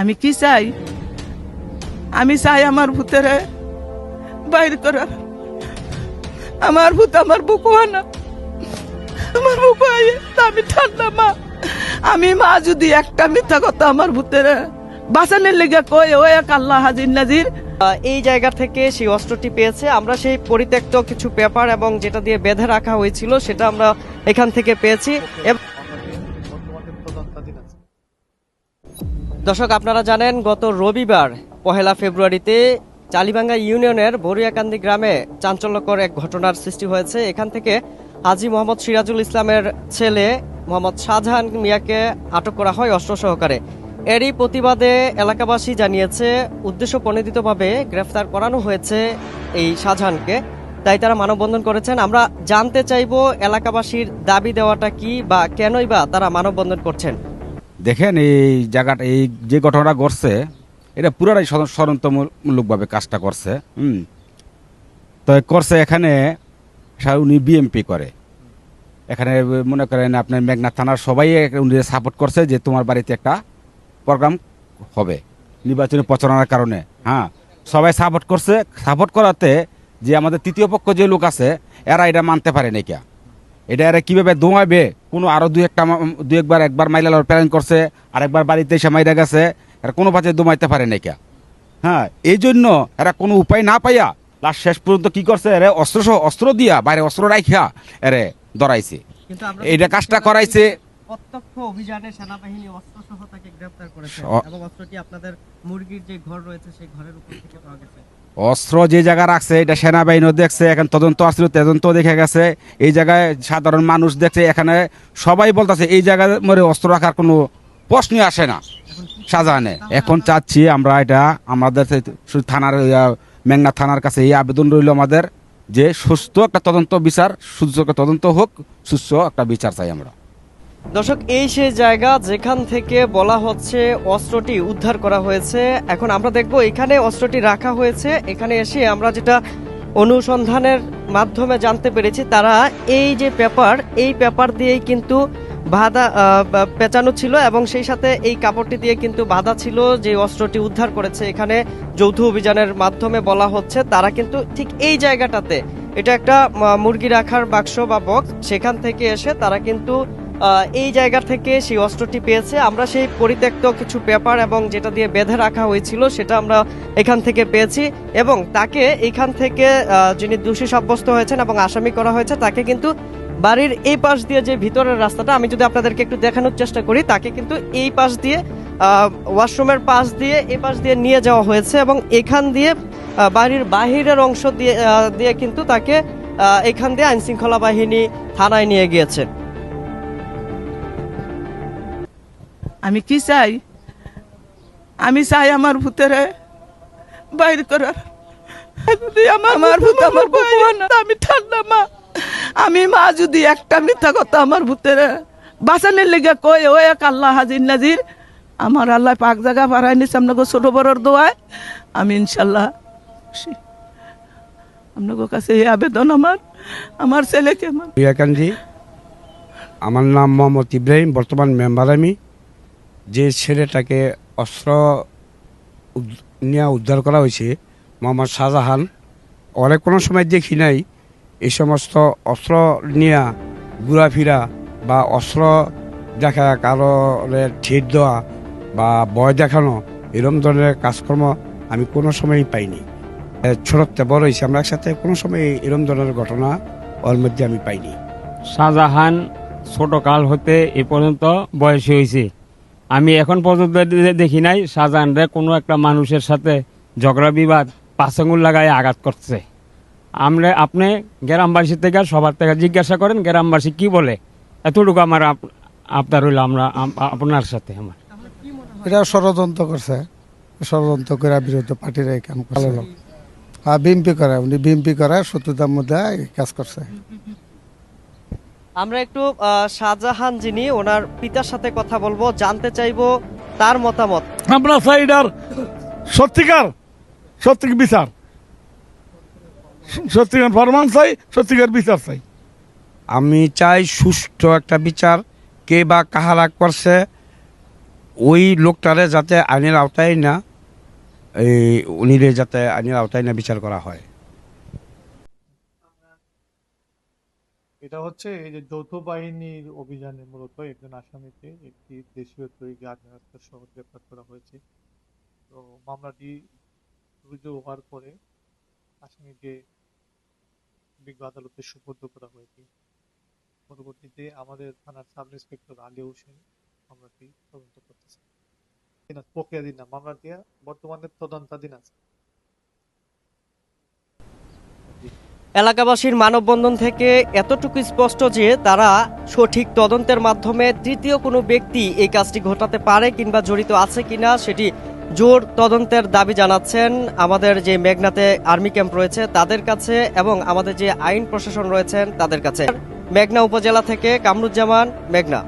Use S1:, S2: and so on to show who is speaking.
S1: আমি কি চাই? আমি চাই আমার ভূতেরে বাইর করার। আমার ভূত আমার বুকু আনা। আমার বুকু আমি ঠান্ডা মা। আমি মা যদি একটা মিথ্যা কথা আমার ভূতেরে বাঁচানোর লেগে কই ও এক আল্লাহ হাজির নাজির।
S2: এই জায়গা থেকে সেই অস্ত্রটি পেয়েছে। আমরা সেই পরিত্যক্ত কিছু পেপার এবং যেটা দিয়ে বেঁধে রাখা হয়েছিল, সেটা আমরা এখান থেকে পেয়েছি। দর্শক, আপনারা জানেন গত রবিবার, পহেলা ফেব্রুয়ারিতে চালিবাঙ্গা ইউনিয়নের বরিয়াকান্দি গ্রামে চাঞ্চল্যকর এক ঘটনার সৃষ্টি হয়েছে। এখান থেকে হাজি মোহাম্মদ সিরাজুল ইসলামের ছেলে মোহাম্মদ শাহজাহান মিয়াকে আটক করা হয় অস্ত্র সহকারে। এরই প্রতিবাদে এলাকাবাসী জানিয়েছে উদ্দেশ্য প্রণোদিতভাবে গ্রেফতার করানো হয়েছে এই শাহজাহানকে, তাই তারা মানববন্ধন করেছেন। আমরা জানতে চাইব, এলাকাবাসীর দাবি দেওয়াটা কি বা কেনই বা তারা মানববন্ধন করছেন।
S3: দেখেন এই জায়গাটা, এই যে ঘটনাটা ঘটছে, এটা পুরাটাই ষড়যন্ত্রমূলকভাবে কাজটা করছে, হুম। তো করছে এখানে উনি বিএমপি করে। এখানে মনে করেন আপনার মেঘনা থানার সবাই উনি সাপোর্ট করছে যে তোমার বাড়িতে একটা প্রোগ্রাম হবে, নির্বাচনী প্রচারণার কারণে হ্যাঁ। সবাই সাপোর্ট করছে সাপোর্ট করাতে যে আমাদের তৃতীয় পক্ষ যে লোক আছে, এরা এটা মানতে পারে নাকি এটা এরা কীভাবে দোয়াবে কোনো আরও দু একটা দু একবার একবার মাইলার প্ল্যান করছে আরেকবার বাড়িতে এসে মাইরা গেছে এরা কোনো পাশে দোমাইতে পারে নাকি হ্যাঁ এই জন্য এরা কোনো উপায় না পাইয়া লাস্ট শেষ পর্যন্ত কি করছে? এরে অস্ত্র সহ অস্ত্র দিয়া বাইরে অস্ত্র রাখিয়া এরে
S2: আমরা
S3: এইটা কাজটা করাইছে।
S2: প্রত্যক্ষ অভিযানে সেনাবাহিনী তাকে গ্রেফতার করেছে এবং অস্ত্রটি আপনাদের মুরগির যে ঘর রয়েছে সেই ঘরের উপর থেকে পাওয়া গেছে।
S3: অস্ত্র যে জায়গা রাখছে, এটা সেনাবাহিনীও দেখছে, এখন তদন্ত আসছিল, তদন্ত দেখে গেছে। এই জায়গায় সাধারণ মানুষ দেখছে, এখানে সবাই বলতেছে, এই জায়গায় মরে অস্ত্র রাখার কোনো প্রশ্নই আসে না শাহজাহানে এখন চাচ্ছি আমরা এটা, আমাদের থানার মেঘনা থানার কাছে এই আবেদন রইল আমাদের, যে সুস্থ একটা তদন্ত বিচার সুস্থ একটা তদন্ত হোক সুস্থ একটা বিচার চাই আমরা।
S2: দর্শক, এই সেই জায়গা যেখান থেকে বলা হচ্ছে অস্ত্রটি উদ্ধার করা হয়েছে। এখন আমরা দেখব এখানে অস্ত্রটি রাখা হয়েছে। এখানে এসে আমরা যেটা অনুসন্ধানের মাধ্যমে জানতে পেরেছি, তারা এই যে পেপার, এই পেপার দিয়েই কিন্তু বাধা পেঁচানো ছিল এবং সেই সাথে এই কাপড়টি দিয়ে কিন্তু বাধা ছিল যে অস্ত্রটি উদ্ধার করেছে। এখানে যৌথ অভিযানের মাধ্যমে বলা হচ্ছে, তারা কিন্তু ঠিক এই জায়গাটাতে, এটা একটা মুরগি রাখার বাক্স বা বক্স, সেখান থেকে এসে তারা কিন্তু এই জায়গা থেকে সেই অস্ত্রটি পেয়েছে। আমরা সেই পরিত্যক্ত কিছু পেপার এবং যেটা দিয়ে বেঁধে রাখা হয়েছিল সেটা আমরা এখান থেকে পেয়েছি এবং তাকে এখান থেকে যিনি দোষী সাব্যস্ত হয়েছেন এবং আসামি করা হয়েছে, তাকে কিন্তু বাড়ির এই পাশ দিয়ে যে ভিতরের রাস্তাটা, আমি যদি আপনাদেরকে একটু দেখানোর চেষ্টা করি, তাকে কিন্তু এই পাশ দিয়ে ওয়াশরুমের পাশ দিয়ে, এই পাশ দিয়ে নিয়ে যাওয়া হয়েছে এবং এখান দিয়ে বাড়ির বাহিরের অংশ দিয়ে দিয়ে কিন্তু তাকে এখান দিয়ে আইনশৃঙ্খলা বাহিনী থানায় নিয়ে গিয়েছে।
S1: আমি কি চাই? আমি চাই আমার ভূতেরে বাইর করার। যদি আমার ভূত আমার আমি ঠান্ডা মা। আমি মা যদি একটা মিথ্যা কথা আমার ভূতেরে বাঁচানোর লেগে কই ও এক আল্লাহ হাজির নাজির আমার আল্লাহ পাক জায়গা পাড়ায় নিছে আপনাকে ছোট বড়র দোয়ায়। আমি ইনশাল্লাহ খুশি। আপনাদের কাছে এই আবেদন আমার আমার ছেলেকে আমার
S4: প্রিয়াকান্দি আমার নাম মোহাম্মদ ইব্রাহিম বর্তমান মেম্বার আমি। যে ছেলেটাকে অস্ত্র নিয়ে উদ্ধার করা হয়েছে, মোহাম্মদ শাহজাহান, অনেক কোনো সময় দেখি নাই এই সমস্ত অস্ত্র নিয়ে ঘোরাফেরা বা অস্ত্র দেখা কারোর ঠেট দেওয়া বা ভয় দেখানো এরকম ধরনের কাজকর্ম আমি কোনো সময়ই পাইনি। ছোটতে বড় হয়েছে আমরা একসাথে, কোনো সময় এরকম ধরনের ঘটনা ওর মধ্যে আমি পাইনি।
S5: শাহজাহান ছোটকাল হতে এ পর্যন্ত বয়সী হয়েছে। আমি এখন পর্যন্ত দেখি নাই শাহজাহানরে কোনো একটা মানুষের সাথে ঝগড়া বিবাদ পাশাঙ্গুল লাগায় আঘাত করছে। আমরা আপনি গ্রামবাসী থেকে সবার থেকে জিজ্ঞাসা করেন গ্রামবাসী কি বলে? এতটুকু আমার আপ- আপনার হইল আমরা আপনার সাথে আমার।
S6: এটা ষড়যন্ত্র করছে। ষড়যন্ত্র করে বিরোধী পার্টির এই কাম করছে। হ্যাঁ বিএমপি করে উনি বিএমপি করে শত্রুতার মধ্যে কাজ করছে।
S2: আমরা একটু শাহজাহান যিনি ওনার পিতার সাথে কথা বলব জানতে চাইব তার মতামত।
S7: আমরা এটার সত্যিকার সত্যিকার বিচার। সত্যিকার ফরমান চাই সত্যিকার বিচার চাই।
S4: আমি চাই সুষ্ঠু একটা বিচার কে বা কাহারা করছে ওই লোকটারে যাতে আইনের আওতায় না এই উনিরে যাতে আইনের আওতায় না বিচার করা হয়।
S8: এটা হচ্ছে এই যে যৌথ বাহিনীর অভিযানে মূলত একজন আসামিকে একটি দেশীয় তৈরি আগ্নেয়াস্ত্র সহ গ্রেপ্তার করা হয়েছে। তো মামলাটি রুজু হওয়ার পরে আসামিকে বিজ্ঞ আদালতে সুপর্দ করা হয়েছে। পরবর্তীতে আমাদের থানার সাব ইন্সপেক্টর আলী হোসেন মামলাটি তদন্ত করতেছে প্রক্রিয়াধীন না মামলাটি বর্তমানে তদন্তাধীন আছে।
S2: এলাকাবাসীর মানববন্ধন থেকে এতটুকু স্পষ্ট যে তারা সঠিক তদন্তের মাধ্যমে তৃতীয় কোনো ব্যক্তি এই কাজটি ঘটাতে পারে কিংবা জড়িত আছে কিনা সেটি জোর তদন্তের দাবি জানাচ্ছেন আমাদের যে মেঘনাতে আর্মি ক্যাম্প রয়েছে তাদের কাছে এবং আমাদের যে আইন প্রশাসন রয়েছেন তাদের কাছে। মেঘনা উপজেলা থেকে কামরুজ্জামান, মেঘনা।